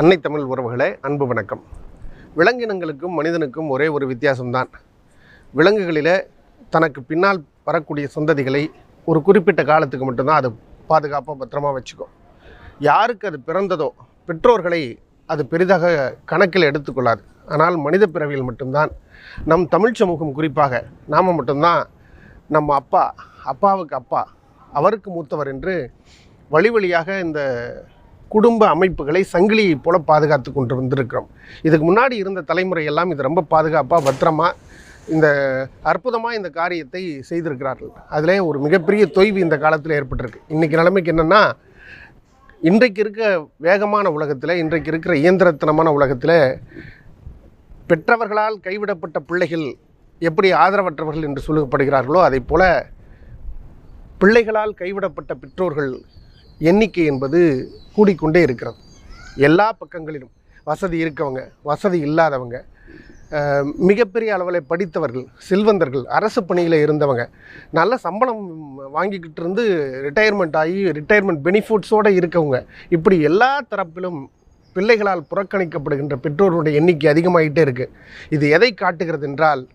அன்னை தமிழ் உறவுகளே அன்பு வணக்கம். விலங்கினங்களுக்கும் மனிதனுக்கும் ஒரே ஒரு வித்தியாசம்தான். விலங்குகளில் தனக்கு பின்னால் வரக்கூடிய சந்ததிகளை ஒரு குறிப்பிட்ட காலத்துக்கு மட்டும்தான் அது பாதுகாப்பாக பத்திரமா வச்சுக்கும். யாருக்கு அது பிறந்ததோ பெற்றோர்களை அது பெரிதாக கணக்கில் எடுத்துக்கொள்ளாது. ஆனால் மனித பிறவியில் மட்டும்தான் நம் தமிழ் சமூகம் குறிப்பாக நாம் மட்டும்தான் நம்ம அப்பா அப்பாவுக்கு அப்பா அவருக்கு மூத்தவர் என்று வழி வழியாக இந்த குடும்ப அமைப்புகளை சங்கிலியை போல பாதுகாத்து கொண்டு வந்திருக்கிறோம். இதுக்கு முன்னாடி இருந்த தலைமுறை எல்லாம் இது ரொம்ப பாதுகாப்பாக பத்திரமா இந்த அற்புதமாக இந்த காரியத்தை செய்திருக்கிறார்கள். அதிலே ஒரு மிகப்பெரிய தொய்வு இந்த காலத்தில் ஏற்பட்டிருக்கு. இன்றைக்கி நிலைமைக்கு என்னென்னா இன்றைக்கு இருக்க வேகமான உலகத்தில் இன்றைக்கு இருக்கிற இயந்திரத்தனமான உலகத்தில் பெற்றவர்களால் கைவிடப்பட்ட பிள்ளைகள் எப்படி ஆதரவற்றவர்கள் என்று சொல்லப்படுகிறார்களோ அதை போல பிள்ளைகளால் கைவிடப்பட்ட பெற்றோர்கள் எண்ணிக்கை என்பது கூடிக்கொண்டே இருக்கிறது. எல்லா பக்கங்களிலும் வசதி இருக்கவங்க வசதி இல்லாதவங்க மிகப்பெரிய அளவில் படித்தவர்கள் செல்வந்தர்கள் அரசு பணியில் இருந்தவங்க நல்ல சம்பளம் வாங்கிக்கிட்டு இருந்து ரிட்டையர்மெண்ட் ஆகி ரிட்டையர்மெண்ட் பெனிஃபிட்ஸோடு இருக்கவங்க இப்படி எல்லா தரப்பிலும் பிள்ளைகளால் புறக்கணிக்கப்படுகின்ற பெற்றோருடைய எண்ணிக்கை அதிகமாகிட்டே இருக்குது இது எதை காட்டுகிறது என்றால்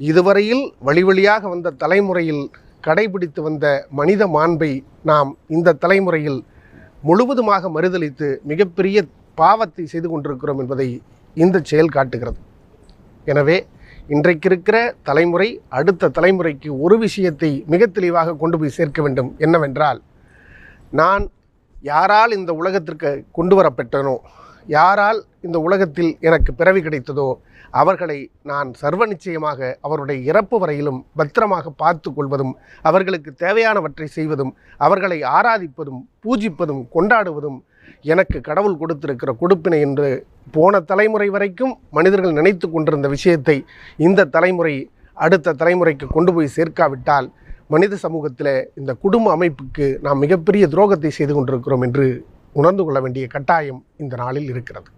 இதுவரையில் வழி வழியாக வந்த தலைமுறையில் கடைபிடித்து வந்த மனித மாண்பை நாம் இந்த தலைமுறையில் முழுவதுமாக மறுதலித்து மிகப்பெரிய பாவத்தை செய்து கொண்டிருக்கிறோம் என்பதை இந்த செயல் காட்டுகிறது. எனவே இன்றைக்கு இருக்கிற தலைமுறை அடுத்த தலைமுறைக்கு ஒரு விஷயத்தை மிக தெளிவாக கொண்டு போய் சேர்க்க வேண்டும். என்னவென்றால் நான் யாரால் இந்த உலகத்திற்கு கொண்டு வரப்பட்டனோ யாரால் இந்த உலகத்தில் எனக்கு பிறவி கிடைத்ததோ அவர்களை நான் சர்வ நிச்சயமாக அவருடைய இறப்பு வரையிலும் பத்திரமாக பார்த்து கொள்வதும் அவர்களுக்கு தேவையானவற்றை செய்வதும் அவர்களை ஆராதிப்பதும் பூஜிப்பதும் கொண்டாடுவதும் எனக்கு கடவுள் கொடுத்திருக்கிற கொடுப்பினை என்று போன தலைமுறை வரைக்கும் மனிதர்கள் நினைத்து கொண்டிருந்த விஷயத்தை இந்த தலைமுறை அடுத்த தலைமுறைக்கு கொண்டு போய் சேர்க்காவிட்டால் மனித சமூகத்தில் இந்த குடும்ப அமைப்புக்கு நாம் மிகப்பெரிய துரோகத்தை செய்து கொண்டிருக்கிறோம் என்று உணர்ந்து கொள்ள வேண்டிய கட்டாயம் இந்த நாளில் இருக்கிறது.